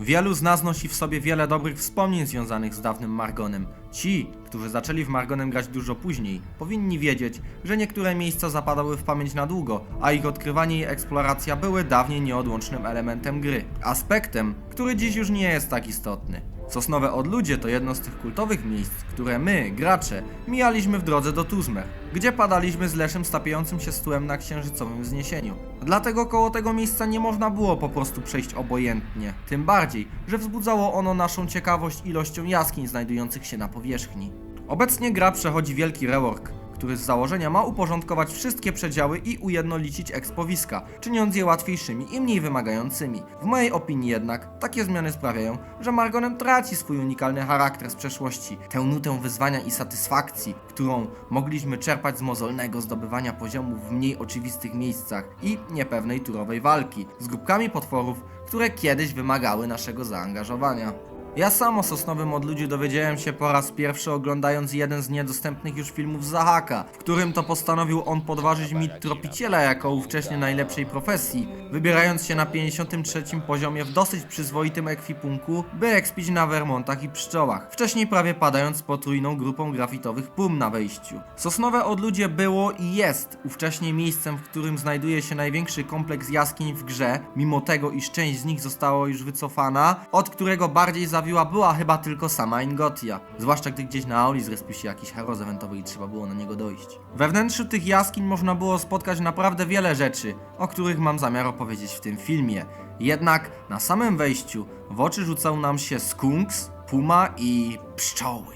Wielu z nas nosi w sobie wiele dobrych wspomnień związanych z dawnym Margonem. Ci, którzy zaczęli w Margonem grać dużo później, powinni wiedzieć, że niektóre miejsca zapadały w pamięć na długo, a ich odkrywanie i eksploracja były dawniej nieodłącznym elementem gry. Aspektem, który dziś już nie jest tak istotny. Sosnowe Odludzie to jedno z tych kultowych miejsc, które my, gracze, mijaliśmy w drodze do Tuzmer, gdzie padaliśmy z Leszem stapiejącym się stółem na księżycowym wzniesieniu. Dlatego koło tego miejsca nie można było po prostu przejść obojętnie, tym bardziej, że wzbudzało ono naszą ciekawość ilością jaskiń znajdujących się na powierzchni. Obecnie gra przechodzi wielki rework, który z założenia ma uporządkować wszystkie przedziały i ujednolicić ekspowiska, czyniąc je łatwiejszymi i mniej wymagającymi. W mojej opinii jednak takie zmiany sprawiają, że Margonem traci swój unikalny charakter z przeszłości, tę nutę wyzwania i satysfakcji, którą mogliśmy czerpać z mozolnego zdobywania poziomów w mniej oczywistych miejscach i niepewnej turowej walki z grupkami potworów, które kiedyś wymagały naszego zaangażowania. Ja sam o Sosnowym Odludziu dowiedziałem się po raz pierwszy oglądając jeden z niedostępnych już filmów Zahaka, w którym to postanowił on podważyć mit tropiciela jako ówcześnie najlepszej profesji, wybierając się na 53 poziomie w dosyć przyzwoitym ekwipunku, by ekspić na Vermontach i pszczołach, wcześniej prawie padając potrójną grupą grafitowych pum na wejściu. Sosnowe Odludzie było i jest ówcześnie miejscem, w którym znajduje się największy kompleks jaskiń w grze, mimo tego iż część z nich została już wycofana, od którego bardziej zawiła była chyba tylko sama Ingotia. Zwłaszcza gdy gdzieś na Auli zrespił się jakiś heroz eventowy i trzeba było na niego dojść. We wnętrzu tych jaskiń można było spotkać naprawdę wiele rzeczy, o których mam zamiar opowiedzieć w tym filmie. Jednak na samym wejściu w oczy rzucał nam się skunks, puma i pszczoły.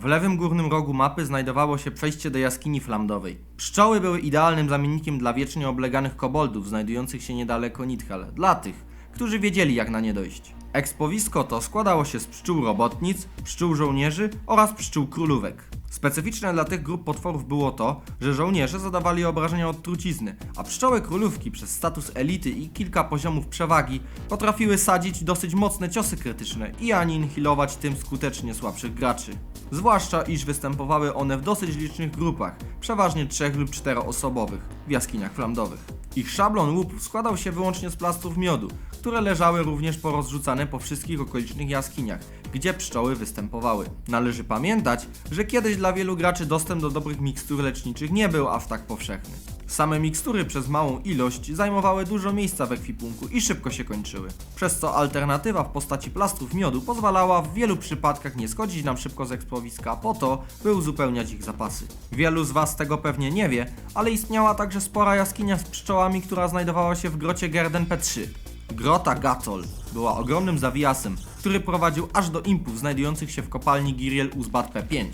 W lewym górnym rogu mapy znajdowało się przejście do jaskini flamdowej. Pszczoły były idealnym zamiennikiem dla wiecznie obleganych koboldów znajdujących się niedaleko Nidhal, dla tych, którzy wiedzieli jak na nie dojść. Ekspowisko to składało się z pszczół robotnic, pszczół żołnierzy oraz pszczół królówek. Specyficzne dla tych grup potworów było to, że żołnierze zadawali obrażenia od trucizny, a pszczoły królówki przez status elity i kilka poziomów przewagi potrafiły sadzić dosyć mocne ciosy krytyczne i anihilować tym skutecznie słabszych graczy. Zwłaszcza iż występowały one w dosyć licznych grupach, przeważnie trzech lub czteroosobowych, w jaskiniach flamdowych. Ich szablon łupów składał się wyłącznie z plastrów miodu, które leżały również porozrzucane po wszystkich okolicznych jaskiniach, gdzie pszczoły występowały. Należy pamiętać, że kiedyś dla wielu graczy dostęp do dobrych mikstur leczniczych nie był aż tak powszechny. Same mikstury przez małą ilość zajmowały dużo miejsca w ekwipunku i szybko się kończyły, przez co alternatywa w postaci plastrów miodu pozwalała w wielu przypadkach nie schodzić nam szybko z eksplowiska po to, by uzupełniać ich zapasy. Wielu z Was tego pewnie nie wie, ale istniała także spora jaskinia z pszczołami, która znajdowała się w grocie Gerden P3. Grota Gatol była ogromnym zawijasem, który prowadził aż do impów znajdujących się w kopalni Giriel Uzbat P5.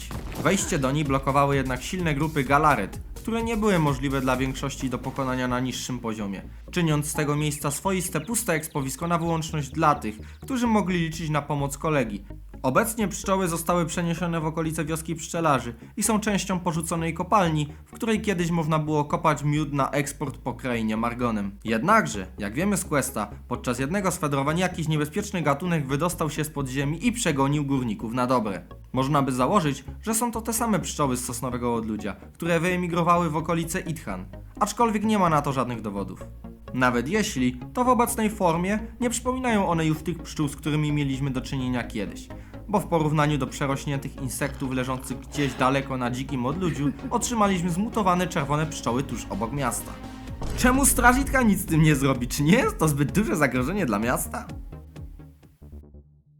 Wejście do niej blokowały jednak silne grupy Galaret, które nie były możliwe dla większości do pokonania na niższym poziomie, czyniąc z tego miejsca swoiste puste ekspowisko na wyłączność dla tych, którzy mogli liczyć na pomoc kolegi. Obecnie pszczoły zostały przeniesione w okolice wioski pszczelarzy i są częścią porzuconej kopalni, w której kiedyś można było kopać miód na eksport po krainie Margonem. Jednakże, jak wiemy z Questa, podczas jednego z fedrowań jakiś niebezpieczny gatunek wydostał się z podziemi i przegonił górników na dobre. Można by założyć, że są to te same pszczoły z Sosnowego Odludzia, które wyemigrowały w okolice Itchan, aczkolwiek nie ma na to żadnych dowodów. Nawet jeśli, to w obecnej formie nie przypominają one już tych pszczół, z którymi mieliśmy do czynienia kiedyś, bo w porównaniu do przerośniętych insektów leżących gdzieś daleko na dzikim odludziu, otrzymaliśmy zmutowane czerwone pszczoły tuż obok miasta. Czemu strażitka nic z tym nie zrobi? Czy nie jest to zbyt duże zagrożenie dla miasta?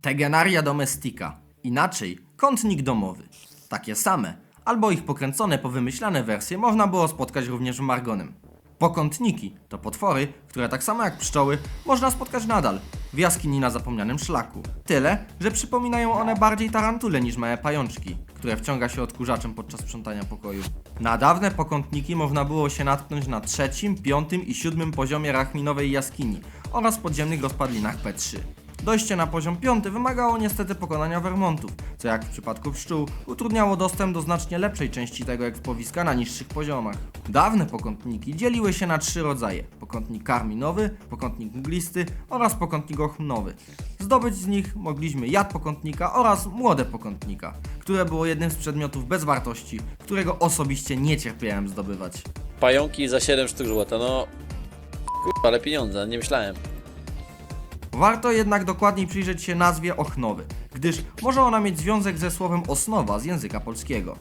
Tegenaria domestica, inaczej kątnik domowy. Takie same, albo ich pokręcone, powymyślane wersje można było spotkać również w Margonem. Pokątniki to potwory, które tak samo jak pszczoły można spotkać nadal w jaskini na zapomnianym szlaku. Tyle, że przypominają one bardziej tarantule niż małe pajączki, które wciąga się odkurzaczem podczas sprzątania pokoju. Na dawne pokątniki można było się natknąć na trzecim, piątym i siódmym poziomie rachminowej jaskini oraz podziemnych rozpadlinach P3. Dojście na poziom piąty wymagało niestety pokonania Vermontów, co jak w przypadku pszczół utrudniało dostęp do znacznie lepszej części tego ekspowiska na niższych poziomach. Dawne pokątniki dzieliły się na trzy rodzaje: pokątnik karminowy, pokątnik mglisty oraz pokątnik ochmnowy. Zdobyć z nich mogliśmy jad pokątnika oraz młode pokątnika, które było jednym z przedmiotów bez wartości, którego osobiście nie cierpiałem zdobywać. Pająki za 7 sztuk złota, no... Ale pieniądze, nie myślałem. Warto jednak dokładniej przyjrzeć się nazwie ochnowy, gdyż może ona mieć związek ze słowem osnowa z języka polskiego.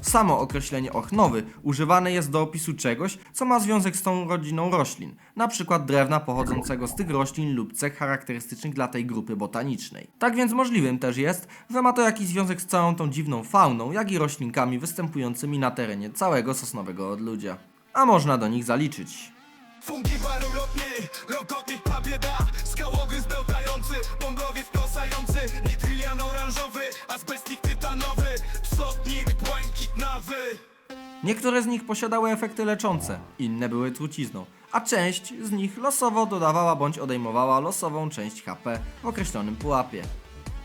Samo określenie ochnowy używane jest do opisu czegoś, co ma związek z tą rodziną roślin, przykład drewna pochodzącego z tych roślin lub cech charakterystycznych dla tej grupy botanicznej. Tak więc możliwym też jest, że ma to jakiś związek z całą tą dziwną fauną, jak i roślinkami występującymi na terenie całego sosnowego odludzia. A można do nich zaliczyć Fungi parolotni, rokotnik ta bieda Skałogry zbełtający, bombowiec kosający Nitrylian oranżowy, azbestnik tytanowy Psotnik błękitnawy Niektóre z nich posiadały efekty leczące, inne były trucizną, a część z nich losowo dodawała bądź odejmowała losową część HP w określonym pułapie.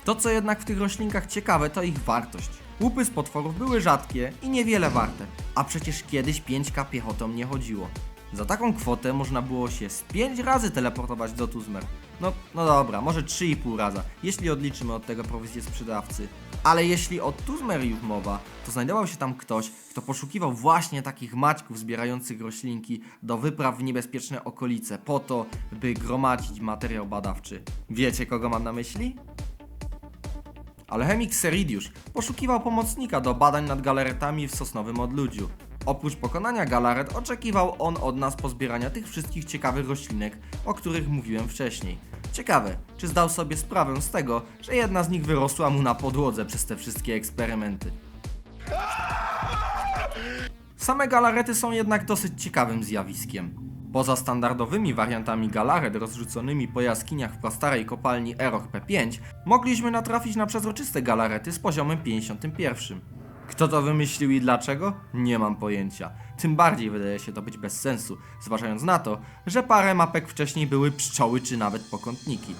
To co jednak w tych roślinkach ciekawe to ich wartość. Łupy z potworów były rzadkie i niewiele warte, a przecież kiedyś 5k piechotą nie chodziło. Za taką kwotę można było się z 5 razy teleportować do Tuzmer. No, no dobra, może 3,5 raza, jeśli odliczymy od tego prowizję sprzedawcy. Ale jeśli o Tuzmer już mowa, to znajdował się tam ktoś, kto poszukiwał właśnie takich maćków zbierających roślinki do wypraw w niebezpieczne okolice, po to, by gromadzić materiał badawczy. Wiecie, kogo mam na myśli? Alchemik Seridiusz poszukiwał pomocnika do badań nad galaretami w sosnowym odludziu. Oprócz pokonania galaret oczekiwał on od nas pozbierania tych wszystkich ciekawych roślinek, o których mówiłem wcześniej. Ciekawe, czy zdał sobie sprawę z tego, że jedna z nich wyrosła mu na podłodze przez te wszystkie eksperymenty. Same galarety są jednak dosyć ciekawym zjawiskiem. Poza standardowymi wariantami galaret rozrzuconymi po jaskiniach w prastarej kopalni Eroch P5, mogliśmy natrafić na przezroczyste galarety z poziomem 51. Kto to wymyślił i dlaczego? Nie mam pojęcia. Tym bardziej wydaje się to być bez sensu, zważając na to, że parę mapek wcześniej były pszczoły czy nawet pokątniki.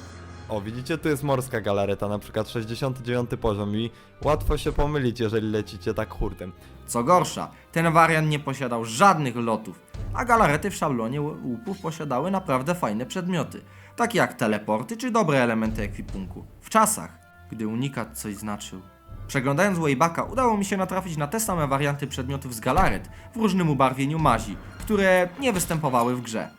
O, widzicie, tu jest morska galareta, na przykład 69 poziom i łatwo się pomylić, jeżeli lecicie tak hurtem. Co gorsza, ten wariant nie posiadał żadnych lotów, a galarety w szablonie łupów posiadały naprawdę fajne przedmioty, takie jak teleporty czy dobre elementy ekwipunku. W czasach, gdy unikat coś znaczył. Przeglądając Waybacka udało mi się natrafić na te same warianty przedmiotów z galaret w różnym ubarwieniu mazi, które nie występowały w grze.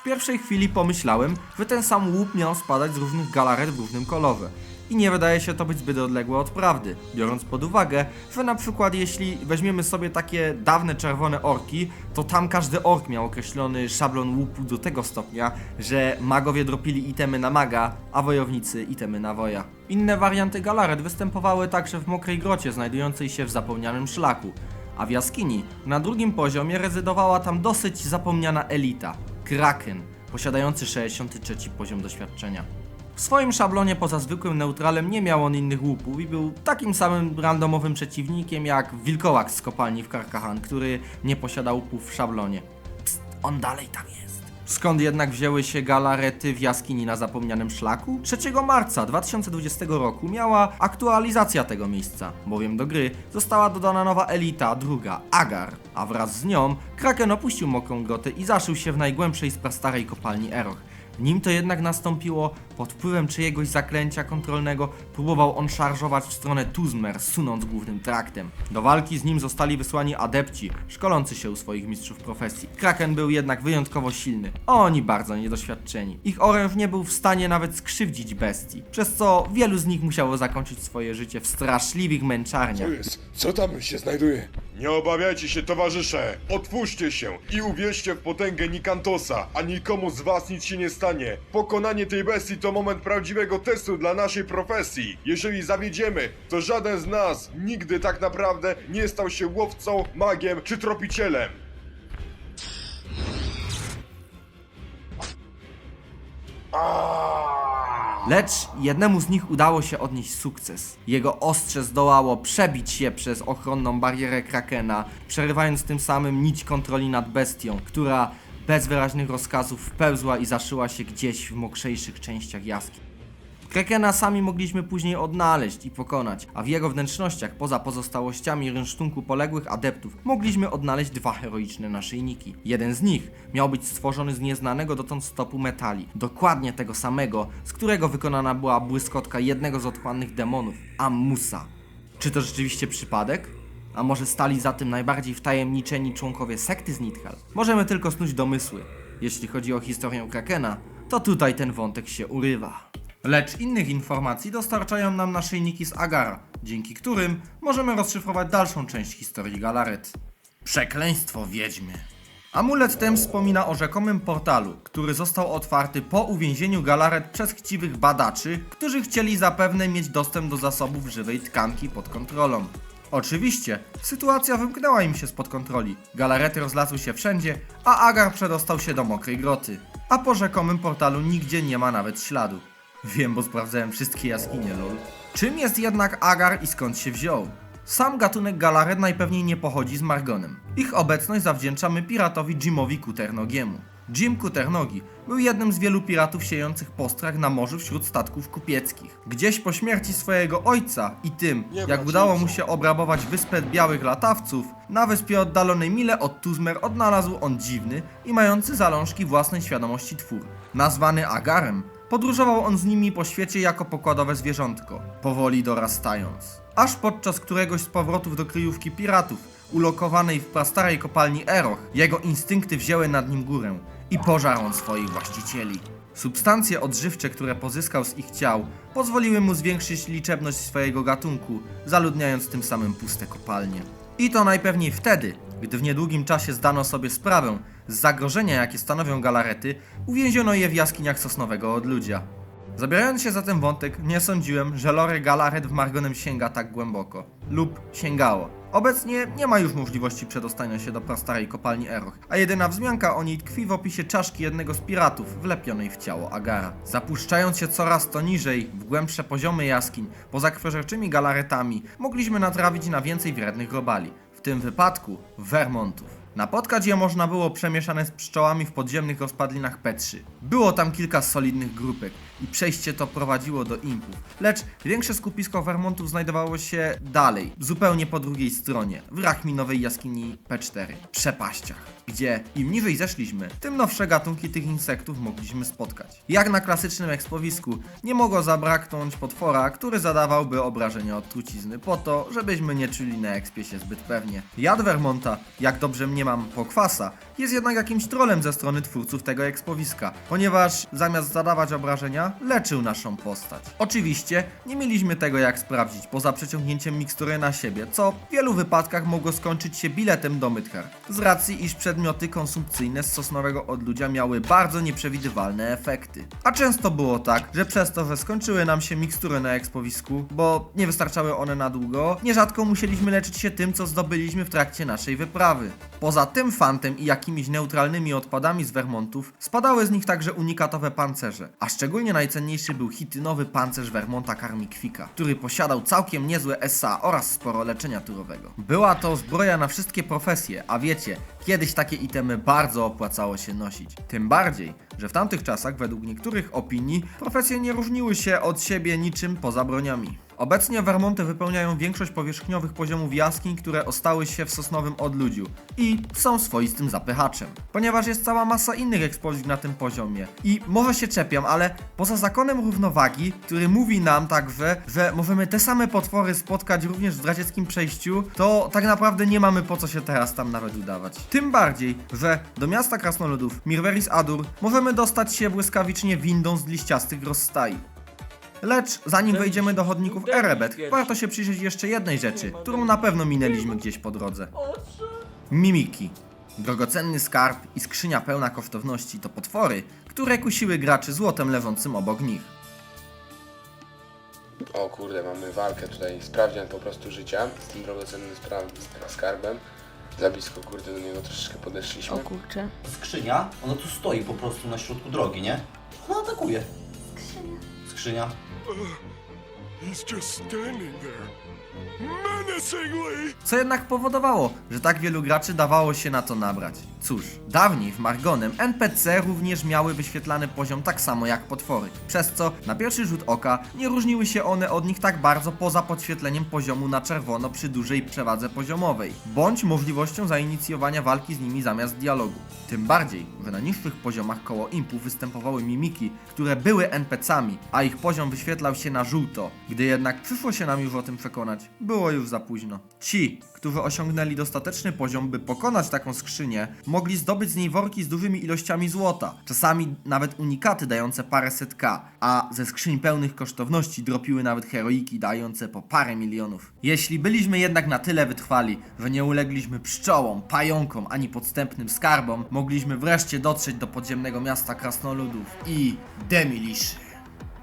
W pierwszej chwili pomyślałem, że ten sam łup miał spadać z różnych galaret w różnym kolorze. I nie wydaje się to być zbyt odległe od prawdy, biorąc pod uwagę, że na przykład jeśli weźmiemy sobie takie dawne czerwone orki, to tam każdy ork miał określony szablon łupu do tego stopnia, że magowie dropili itemy na maga, a wojownicy itemy na woja. Inne warianty galaret występowały także w mokrej grocie znajdującej się w zapomnianym szlaku, a w jaskini na drugim poziomie rezydowała tam dosyć zapomniana elita Kraken, posiadający 63 poziom doświadczenia. W swoim szablonie poza zwykłym neutralem nie miał on innych łupów i był takim samym randomowym przeciwnikiem jak wilkołak z kopalni w Karkahan, który nie posiadał łupów w szablonie. Psst, on dalej tam jest. Skąd jednak wzięły się galarety w jaskini na zapomnianym szlaku? 3 marca 2020 roku miała aktualizacja tego miejsca, bowiem do gry została dodana nowa elita, druga, Agar, a wraz z nią Kraken opuścił mokrą grotę i zaszył się w najgłębszej z prastarej kopalni Eroch. Nim to jednak nastąpiło, pod wpływem czyjegoś zaklęcia kontrolnego próbował on szarżować w stronę Tuzmer, sunąc głównym traktem. Do walki z nim zostali wysłani adepci, szkolący się u swoich mistrzów profesji. Kraken był jednak wyjątkowo silny, a oni bardzo niedoświadczeni. Ich oręż nie był w stanie nawet skrzywdzić bestii, przez co wielu z nich musiało zakończyć swoje życie w straszliwych męczarniach. Co jest? Co tam się znajduje? Nie obawiajcie się, towarzysze! Otwórzcie się i uwierzcie w potęgę Nikantosa, a nikomu z was nic się nie stanie. Pokonanie tej bestii to moment prawdziwego testu dla naszej profesji. Jeżeli zawiedziemy, to żaden z nas nigdy tak naprawdę nie stał się łowcą, magiem czy tropicielem. Lecz jednemu z nich udało się odnieść sukces. Jego ostrze zdołało przebić się przez ochronną barierę Krakena, przerywając tym samym nić kontroli nad bestią, która bez wyraźnych rozkazów wpełzła i zaszyła się gdzieś w mokrzejszych częściach jaskiń. Krakena sami mogliśmy później odnaleźć i pokonać, a w jego wnętrznościach, poza pozostałościami rynsztunku poległych adeptów, mogliśmy odnaleźć dwa heroiczne naszyjniki. Jeden z nich miał być stworzony z nieznanego dotąd stopu metali, dokładnie tego samego, z którego wykonana była błyskotka jednego z otchłannych demonów, Amusa. Czy to rzeczywiście przypadek? A może stali za tym najbardziej wtajemniczeni członkowie sekty z Nidhal? Możemy tylko snuć domysły. Jeśli chodzi o historię Krakena, to tutaj ten wątek się urywa. Lecz innych informacji dostarczają nam naszyjniki z Agara, dzięki którym możemy rozszyfrować dalszą część historii Galaret. Przekleństwo wiedźmy. Amulet ten wspomina o rzekomym portalu, który został otwarty po uwięzieniu Galaret przez chciwych badaczy, którzy chcieli zapewne mieć dostęp do zasobów żywej tkanki pod kontrolą. Oczywiście, sytuacja wymknęła im się spod kontroli. Galarety rozlasły się wszędzie, a Agar przedostał się do mokrej groty. A po rzekomym portalu nigdzie nie ma nawet śladu. Wiem, bo sprawdzałem wszystkie jaskinie, lol. Czym jest jednak Agar i skąd się wziął? Sam gatunek Galaret najpewniej nie pochodzi z Margonem. Ich obecność zawdzięczamy piratowi Jimowi Kuternogiemu. Jim Kuternogi był jednym z wielu piratów siejących postrach na morzu wśród statków kupieckich. Gdzieś po śmierci swojego ojca i tym, jak udało mu się obrabować wyspę Białych Latawców, na wyspie oddalonej mile od Tuzmer odnalazł on dziwny i mający zalążki własnej świadomości twór. Nazwany Agarem, Podróżował on z nimi po świecie jako pokładowe zwierzątko, powoli dorastając. Aż podczas któregoś z powrotów do kryjówki piratów, ulokowanej w prastarej kopalni Eroch, jego instynkty wzięły nad nim górę i pożarł on swoich właścicieli. Substancje odżywcze, które pozyskał z ich ciał, pozwoliły mu zwiększyć liczebność swojego gatunku, zaludniając tym samym puste kopalnie. I to najpewniej wtedy, gdy w niedługim czasie zdano sobie sprawę z zagrożenia, jakie stanowią galarety, uwięziono je w jaskiniach sosnowego odludzia. Zabierając się za ten wątek, nie sądziłem, że lore galaret w Margonem sięga tak głęboko. Lub sięgało. Obecnie nie ma już możliwości przedostania się do prastarej kopalni Eroch, a jedyna wzmianka o niej tkwi w opisie czaszki jednego z piratów wlepionej w ciało Agara. Zapuszczając się coraz to niżej, w głębsze poziomy jaskiń, poza krwiożerczymi galaretami, mogliśmy natrafić na więcej wrednych robali, w tym wypadku Vermontów. Napotkać je można było przemieszane z pszczołami w podziemnych rozpadlinach Petrzy. Było tam kilka solidnych grupek i przejście to prowadziło do impów. Lecz większe skupisko Vermontów znajdowało się dalej, zupełnie po drugiej stronie, w rachminowej jaskini P4, przepaściach, gdzie im niżej zeszliśmy, tym nowsze gatunki tych insektów mogliśmy spotkać. Jak na klasycznym ekspowisku, nie mogło zabraknąć potwora, który zadawałby obrażenia od trucizny po to, żebyśmy nie czuli na ekspie się zbyt pewnie. Jad Vermonta, jak dobrze mniemam pokwasa, jest jednak jakimś trolem ze strony twórców tego ekspowiska, ponieważ zamiast zadawać obrażenia, leczył naszą postać. Oczywiście nie mieliśmy tego jak sprawdzić, poza przeciągnięciem mikstury na siebie, co w wielu wypadkach mogło skończyć się biletem do Mythar, z racji iż przedmioty konsumpcyjne z sosnowego odludzia miały bardzo nieprzewidywalne efekty. A często było tak, że przez to, że skończyły nam się mikstury na ekspowisku, bo nie wystarczały one na długo, nierzadko musieliśmy leczyć się tym, co zdobyliśmy w trakcie naszej wyprawy. Poza tym fantem i jakimiś neutralnymi odpadami z Vermontów, spadały z nich także unikatowe pancerze, a szczególnie najcenniejszy był hitynowy pancerz Vermonta Karmikwika, który posiadał całkiem niezłe SA oraz sporo leczenia turowego. Była to zbroja na wszystkie profesje, a wiecie, kiedyś takie itemy bardzo opłacało się nosić. Tym bardziej, że w tamtych czasach, według niektórych opinii, profesje nie różniły się od siebie niczym poza broniami. Obecnie Vermonty wypełniają większość powierzchniowych poziomów jaskiń, które ostały się w sosnowym odludziu i są swoistym zapychaczem. Ponieważ jest cała masa innych ekspozycji na tym poziomie. I może się czepiam, ale poza zakonem równowagi, który mówi nam także, że możemy te same potwory spotkać również w zdradzieckim przejściu, to tak naprawdę nie mamy po co się teraz tam nawet udawać. Tym bardziej, że do miasta krasnoludów Mirveris Adur możemy dostać się błyskawicznie windą z liściastych rozstaj. Lecz zanim wejdziemy do chodników Erebet, warto się przyjrzeć jeszcze jednej rzeczy, którą na pewno minęliśmy gdzieś po drodze. Mimiki. Drogocenny skarb i skrzynia pełna kosztowności to potwory, które kusiły graczy złotem leżącym obok nich. O kurde, mamy walkę tutaj, sprawdzian po prostu życia z tym drogocennym spra- skarbem. Za blisko, kurde, do niego troszeczkę podeszliśmy. O kurczę. Skrzynia, ona tu stoi po prostu na środku drogi, nie? Ona atakuje. Skrzynia. Skrzynia. Co jednak powodowało, że tak wielu graczy dawało się na to nabrać. Cóż, dawniej w Margonem NPC również miały wyświetlany poziom tak samo jak potwory, przez co na pierwszy rzut oka nie różniły się one od nich tak bardzo poza podświetleniem poziomu na czerwono przy dużej przewadze poziomowej, bądź możliwością zainicjowania walki z nimi zamiast dialogu. Tym bardziej, że na niższych poziomach koło impu występowały mimiki, które były NPC-ami, a ich poziom wyświetlał się na żółto, Gdy jednak przyszło się nam już o tym przekonać, było już za późno. Ci, którzy osiągnęli dostateczny poziom, by pokonać taką skrzynię, mogli zdobyć z niej worki z dużymi ilościami złota, czasami nawet unikaty dające parę setka, a ze skrzyń pełnych kosztowności dropiły nawet heroiki dające po parę milionów. Jeśli byliśmy jednak na tyle wytrwali, że nie ulegliśmy pszczołom, pająkom ani podstępnym skarbom, mogliśmy wreszcie dotrzeć do podziemnego miasta krasnoludów i Demiliszy.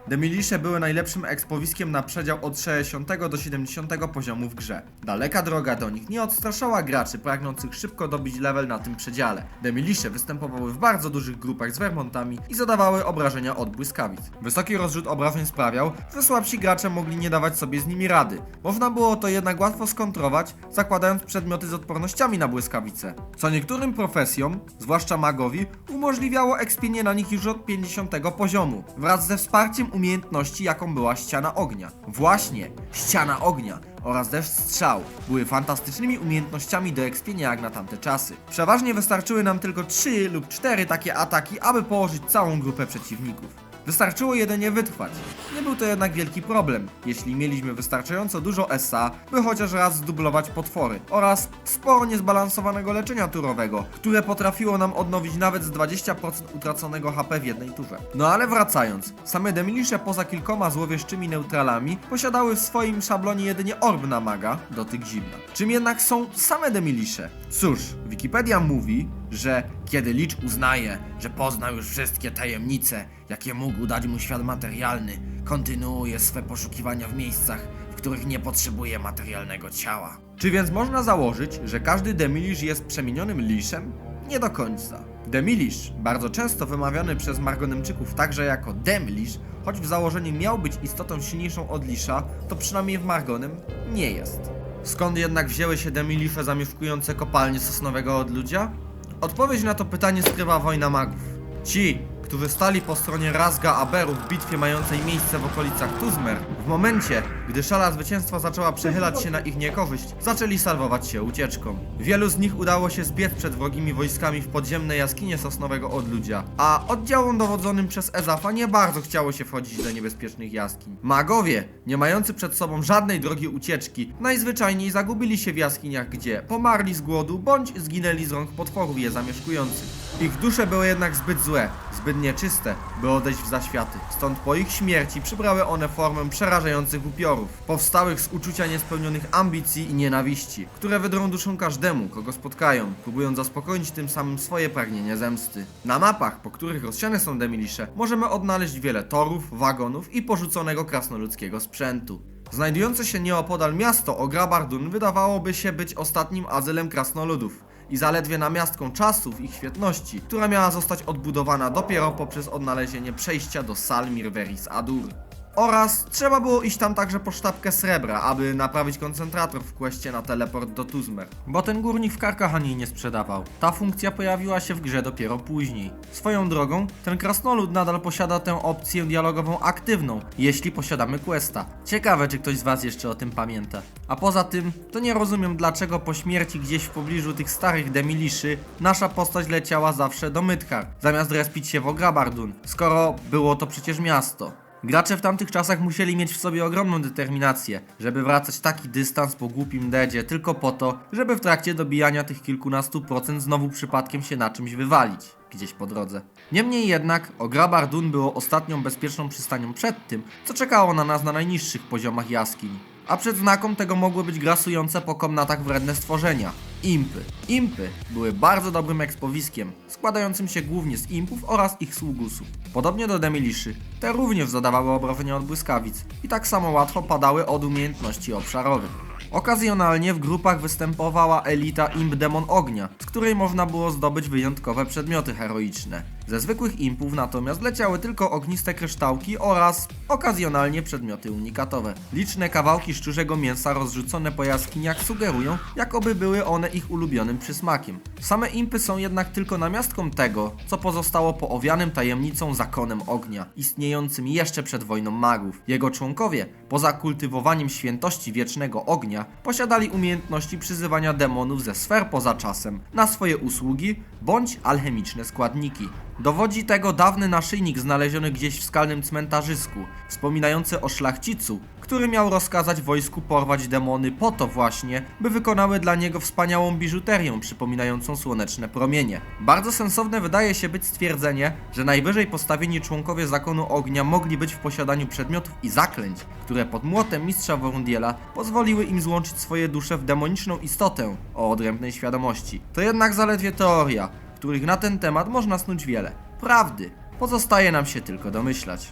Demilisze były najlepszym ekspowiskiem na przedział od 60 do 70 poziomu w grze. Daleka droga do nich nie odstraszała graczy pragnących szybko dobić level na tym przedziale. Demilisze występowały w bardzo dużych grupach z Vermontami i zadawały obrażenia od błyskawic. Wysoki rozrzut obrażeń sprawiał, że słabsi gracze mogli nie dawać sobie z nimi rady. Można było to jednak łatwo skontrować, zakładając przedmioty z odpornościami na błyskawice. Co niektórym profesjom, zwłaszcza magowi, umożliwiało ekspienie na nich już od 50 poziomu, wraz ze wsparciem umiejętności, jaką była ściana ognia. Właśnie, ściana ognia oraz deszcz strzał były fantastycznymi umiejętnościami do ekspienia jak na tamte czasy. Przeważnie wystarczyły nam tylko 3 lub 4 takie ataki, aby położyć całą grupę przeciwników. Wystarczyło jedynie wytrwać. Nie był to jednak wielki problem, jeśli mieliśmy wystarczająco dużo SA, by chociaż raz zdublować potwory oraz sporo niezbalansowanego leczenia turowego, które potrafiło nam odnowić nawet z 20% utraconego HP w jednej turze. No ale wracając, same demilisze poza kilkoma złowieszczymi neutralami posiadały w swoim szablonie jedynie orb na maga, dotyk zimna. Czym jednak są same demilisze? Cóż, Wikipedia mówi, że kiedy Licz uznaje, że poznał już wszystkie tajemnice, jakie mógł dać mu świat materialny, kontynuuje swe poszukiwania w miejscach, w których nie potrzebuje materialnego ciała. Czy więc można założyć, że każdy demilisz jest przemienionym liszem? Nie do końca. Demilisz, bardzo często wymawiany przez Margonemczyków także jako Demlisz, choć w założeniu miał być istotą silniejszą od Lisza, to przynajmniej w Margonem nie jest. Skąd jednak wzięły się demilisze zamieszkujące kopalnie sosnowego odludzia? Odpowiedź na to pytanie skrywa wojna magów. Ci, którzy stali po stronie Razga Aberu w bitwie mającej miejsce w okolicach Tuzmer, w momencie, gdy szala zwycięstwa zaczęła przechylać się na ich niekorzyść, zaczęli salwować się ucieczką. Wielu z nich udało się zbiec przed wrogimi wojskami w podziemne jaskinie sosnowego odludzia, a oddziałom dowodzonym przez Ezafa nie bardzo chciało się wchodzić do niebezpiecznych jaskiń. Magowie, nie mający przed sobą żadnej drogi ucieczki, najzwyczajniej zagubili się w jaskiniach, gdzie pomarli z głodu bądź zginęli z rąk potworów je zamieszkujących. Ich dusze były jednak zbyt złe, zbyt nieczyste, by odejść w zaświaty. Stąd po ich śmierci przybrały one formę przerażających upiorów, powstałych z uczucia niespełnionych ambicji i nienawiści, które wydrą duszą każdemu, kogo spotkają, próbując zaspokoić tym samym swoje pragnienie zemsty. Na mapach, po których rozsiane są demilisze, możemy odnaleźć wiele torów, wagonów i porzuconego krasnoludzkiego sprzętu. Znajdujące się nieopodal miasto Ograbardun wydawałoby się być ostatnim azylem krasnoludów i zaledwie namiastką czasów ich świetności, która miała zostać odbudowana dopiero poprzez odnalezienie przejścia do Salmir Veris Adur. Oraz trzeba było iść tam także po sztabkę srebra, aby naprawić koncentrator w kwestie na teleport do Tuzmer. Bo ten górnik w Karkahanie nie sprzedawał. Ta funkcja pojawiła się w grze dopiero później. Swoją drogą, ten krasnolud nadal posiada tę opcję dialogową aktywną, jeśli posiadamy questa. Ciekawe, czy ktoś z was jeszcze o tym pamięta. A poza tym, to nie rozumiem dlaczego po śmierci gdzieś w pobliżu tych starych demiliszy, nasza postać leciała zawsze do Mythar, zamiast respić się w Ograbardun, skoro było to przecież miasto. Gracze w tamtych czasach musieli mieć w sobie ogromną determinację, żeby wracać taki dystans po głupim dedzie tylko po to, żeby w trakcie dobijania tych kilkunastu procent znowu przypadkiem się na czymś wywalić, gdzieś po drodze. Niemniej jednak, Ograbardun było ostatnią bezpieczną przystanią przed tym, co czekało na nas na najniższych poziomach jaskiń. A przed znaką tego mogły być grasujące po komnatach wredne stworzenia. Impy. Impy były bardzo dobrym ekspowiskiem, składającym się głównie z impów oraz ich sługusów. Podobnie do demiliszy, te również zadawały obrażenia od błyskawic i tak samo łatwo padały od umiejętności obszarowych. Okazjonalnie w grupach występowała elita Imp Demon Ognia, z której można było zdobyć wyjątkowe przedmioty heroiczne. Ze zwykłych impów natomiast leciały tylko ogniste kryształki oraz okazjonalnie przedmioty unikatowe. Liczne kawałki szczurzego mięsa rozrzucone po jaskiniach sugerują, jakoby były one ich ulubionym przysmakiem. Same impy są jednak tylko namiastką tego, co pozostało po owianym tajemnicą zakonem ognia, istniejącym jeszcze przed wojną magów. Jego członkowie, poza kultywowaniem świętości wiecznego ognia, posiadali umiejętności przyzywania demonów ze sfer poza czasem na swoje usługi bądź alchemiczne składniki. Dowodzi tego dawny naszyjnik znaleziony gdzieś w skalnym cmentarzysku, wspominający o szlachcicu, który miał rozkazać wojsku porwać demony po to właśnie, by wykonały dla niego wspaniałą biżuterię przypominającą słoneczne promienie. Bardzo sensowne wydaje się być stwierdzenie, że najwyżej postawieni członkowie zakonu ognia mogli być w posiadaniu przedmiotów i zaklęć, które pod młotem mistrza Worundiela pozwoliły im złączyć swoje dusze w demoniczną istotę o odrębnej świadomości. To jednak zaledwie teoria, których na ten temat można snuć wiele. Prawdy pozostaje nam się tylko domyślać.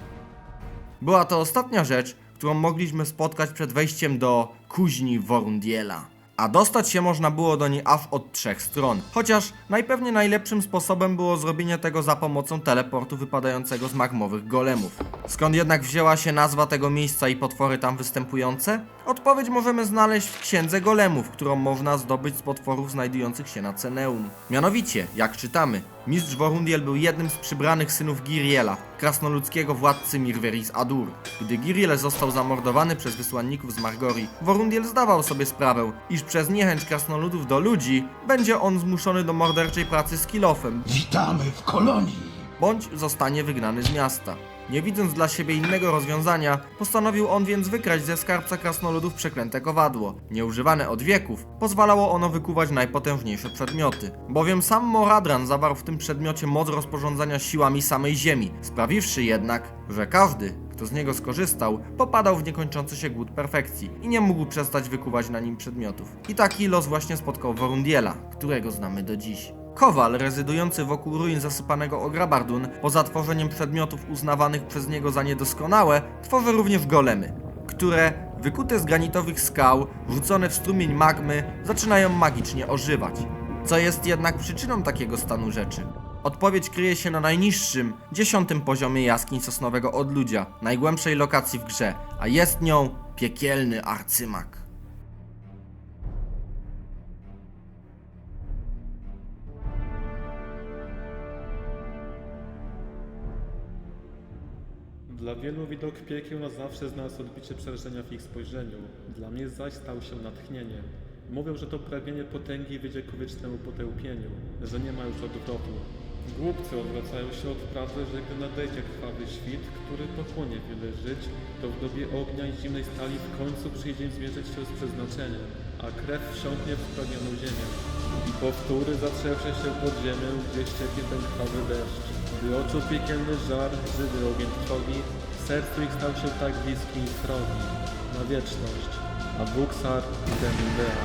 Była to ostatnia rzecz, którą mogliśmy spotkać przed wejściem do kuźni Worundiela. A dostać się można było do niej aż od trzech stron. Chociaż najpewniej najlepszym sposobem było zrobienie tego za pomocą teleportu wypadającego z magmowych golemów. Skąd jednak wzięła się nazwa tego miejsca i potwory tam występujące? Odpowiedź możemy znaleźć w księdze golemów, którą można zdobyć z potworów znajdujących się na Ceneum. Mianowicie, jak czytamy, mistrz Worundiel był jednym z przybranych synów Giriela, krasnoludzkiego władcy Mirveris Adur. Gdy Giriel został zamordowany przez wysłanników z Margori, Worundiel zdawał sobie sprawę, iż przez niechęć krasnoludów do ludzi będzie on zmuszony do morderczej pracy z kilofem, Witamy w kolonii. bądź zostanie wygnany z miasta. Nie widząc dla siebie innego rozwiązania, postanowił on więc wykraść ze skarbca krasnoludów przeklęte kowadło. Nieużywane od wieków, pozwalało ono wykuwać najpotężniejsze przedmioty. Bowiem sam Moradran zawarł w tym przedmiocie moc rozporządzania siłami samej ziemi, sprawiwszy jednak, że każdy, kto z niego skorzystał, popadał w niekończący się głód perfekcji i nie mógł przestać wykuwać na nim przedmiotów. I taki los właśnie spotkał Worundiela, którego znamy do dziś. Kowal, rezydujący wokół ruin zasypanego Ograbardun, poza tworzeniem przedmiotów uznawanych przez niego za niedoskonałe, tworzy również golemy, które, wykute z granitowych skał, rzucone w strumień magmy, zaczynają magicznie ożywać. Co jest jednak przyczyną takiego stanu rzeczy? Odpowiedź kryje się na najniższym, dziesiątym poziomie jaskiń sosnowego odludzia, najgłębszej lokacji w grze, a jest nią piekielny arcymak. Dla wielu widok piekieł na zawsze znalazł odbicie przerażenia w ich spojrzeniu. Dla mnie zaś stał się natchnieniem. Mówią, że to pragnienie potęgi wiedzie ku wiecznemu potępieniu, że nie ma już odwrotu. Głupcy odwracają się od prawdy, że gdy nadejdzie krwawy świt, który pochłonie wiele żyć, to w dobie ognia i zimnej stali w końcu przyjdzie zmierzyć się z przeznaczeniem, a krew wsiąknie w spragnioną ziemię. I powtóry zatrzewsze się pod ziemię, gdzie ścieknie ten krwawy deszcz. Gdy oczu piekielny żar, żywy ogień trwogi, sercu ich stał się tak bliski i srogi, na wieczność. A Buksar i Demindea.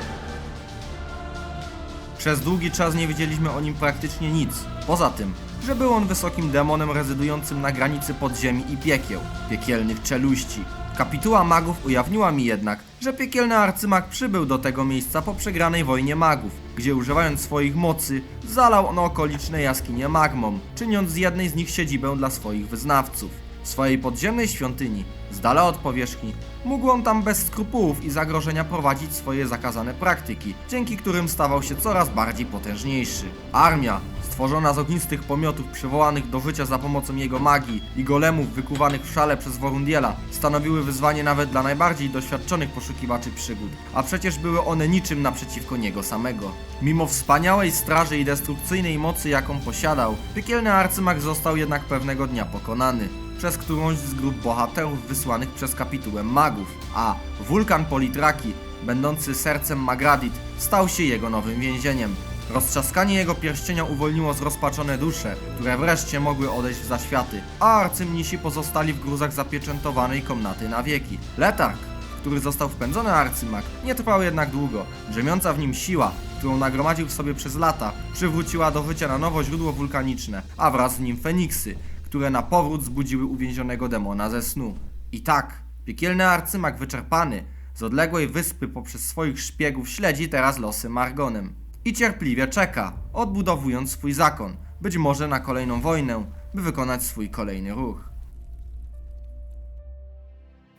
Przez długi czas nie wiedzieliśmy o nim praktycznie nic. Poza tym, że był on wysokim demonem rezydującym na granicy podziemi i piekieł, piekielnych czeluści. Kapituła magów ujawniła mi jednak, że piekielny arcymak przybył do tego miejsca po przegranej wojnie magów, gdzie używając swoich mocy, zalał on okoliczne jaskinie magmą, czyniąc z jednej z nich siedzibę dla swoich wyznawców. W swojej podziemnej świątyni, z dala od powierzchni, mógł on tam bez skrupułów i zagrożenia prowadzić swoje zakazane praktyki, dzięki którym stawał się coraz bardziej potężniejszy. Armia, stworzona z ognistych pomiotów przywołanych do życia za pomocą jego magii i golemów wykuwanych w szale przez Worundiela, stanowiły wyzwanie nawet dla najbardziej doświadczonych poszukiwaczy przygód, a przecież były one niczym naprzeciwko niego samego. Mimo wspaniałej straży i destrukcyjnej mocy, jaką posiadał, piekielny arcymak został jednak pewnego dnia pokonany przez którąś z grup bohaterów wysłanych przez kapitułę magów, a wulkan Politraki, będący sercem Magradit, stał się jego nowym więzieniem. Roztrzaskanie jego pierścienia uwolniło zrozpaczone dusze, które wreszcie mogły odejść w zaświaty, a arcymnisi pozostali w gruzach zapieczętowanej komnaty na wieki. Letarg, który został wpędzony arcymak, nie trwał jednak długo. Drzemiąca w nim siła, którą nagromadził w sobie przez lata, przywróciła do życia na nowo źródło wulkaniczne, a wraz z nim Feniksy, które na powrót zbudziły uwięzionego demona ze snu. I tak, piekielny arcymak wyczerpany, z odległej wyspy poprzez swoich szpiegów śledzi teraz losy Margonem. I cierpliwie czeka, odbudowując swój zakon, być może na kolejną wojnę, by wykonać swój kolejny ruch.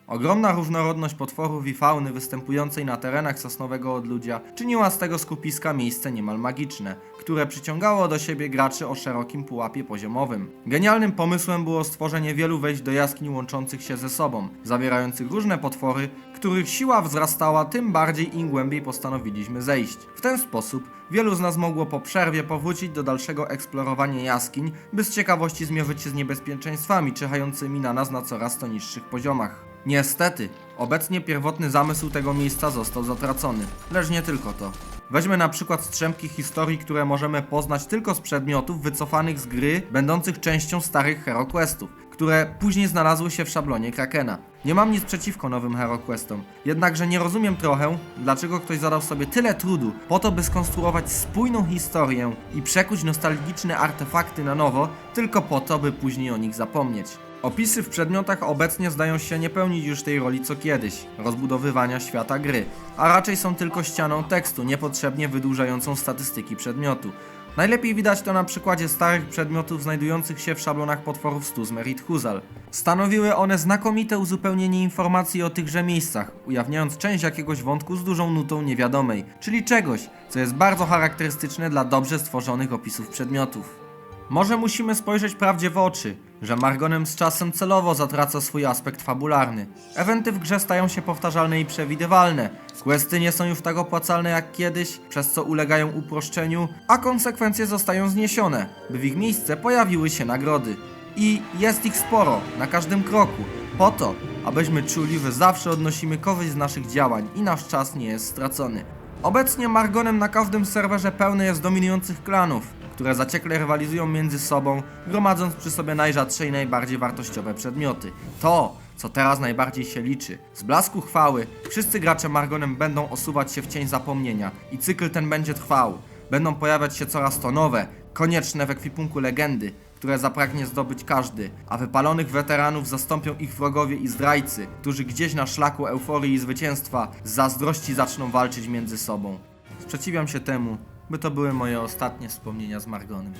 Ogromna różnorodność potworów i fauny występującej na terenach sosnowego odludzia czyniła z tego skupiska miejsce niemal magiczne, które przyciągało do siebie graczy o szerokim pułapie poziomowym. Genialnym pomysłem było stworzenie wielu wejść do jaskiń łączących się ze sobą, zawierających różne potwory, których siła wzrastała tym bardziej im głębiej postanowiliśmy zejść. W ten sposób wielu z nas mogło po przerwie powrócić do dalszego eksplorowania jaskiń, by z ciekawości zmierzyć się z niebezpieczeństwami czyhającymi na nas na coraz to niższych poziomach. Niestety, obecnie pierwotny zamysł tego miejsca został zatracony, lecz nie tylko to. Weźmy na przykład strzępki historii, które możemy poznać tylko z przedmiotów wycofanych z gry, będących częścią starych HeroQuestów, które później znalazły się w szablonie Krakena. Nie mam nic przeciwko nowym HeroQuestom, jednakże nie rozumiem trochę, dlaczego ktoś zadał sobie tyle trudu po to, by skonstruować spójną historię i przekuć nostalgiczne artefakty na nowo, tylko po to, by później o nich zapomnieć. Opisy w przedmiotach obecnie zdają się nie pełnić już tej roli co kiedyś rozbudowywania świata gry, a raczej są tylko ścianą tekstu, niepotrzebnie wydłużającą statystyki przedmiotu. Najlepiej widać to na przykładzie starych przedmiotów znajdujących się w szablonach potworów Stuzmer i Tchuzal. Stanowiły one znakomite uzupełnienie informacji o tychże miejscach, ujawniając część jakiegoś wątku z dużą nutą niewiadomej, czyli czegoś, co jest bardzo charakterystyczne dla dobrze stworzonych opisów przedmiotów. Może musimy spojrzeć prawdzie w oczy, że Margonem z czasem celowo zatraca swój aspekt fabularny. Eventy w grze stają się powtarzalne i przewidywalne. Questy nie są już tak opłacalne jak kiedyś, przez co ulegają uproszczeniu, a konsekwencje zostają zniesione, by w ich miejsce pojawiły się nagrody. I jest ich sporo, na każdym kroku, po to, abyśmy czuli, że zawsze odnosimy korzyść z naszych działań i nasz czas nie jest stracony. Obecnie Margonem na każdym serwerze pełny jest dominujących klanów, które zaciekle rywalizują między sobą, gromadząc przy sobie najrzadsze i najbardziej wartościowe przedmioty. To, co teraz najbardziej się liczy. Z blasku chwały wszyscy gracze Margonem będą osuwać się w cień zapomnienia i cykl ten będzie trwał. Będą pojawiać się coraz to nowe, konieczne w ekwipunku legendy, które zapragnie zdobyć każdy, a wypalonych weteranów zastąpią ich wrogowie i zdrajcy, którzy gdzieś na szlaku euforii i zwycięstwa z zazdrości zaczną walczyć między sobą. Sprzeciwiam się temu, by to były moje ostatnie wspomnienia z Margonem.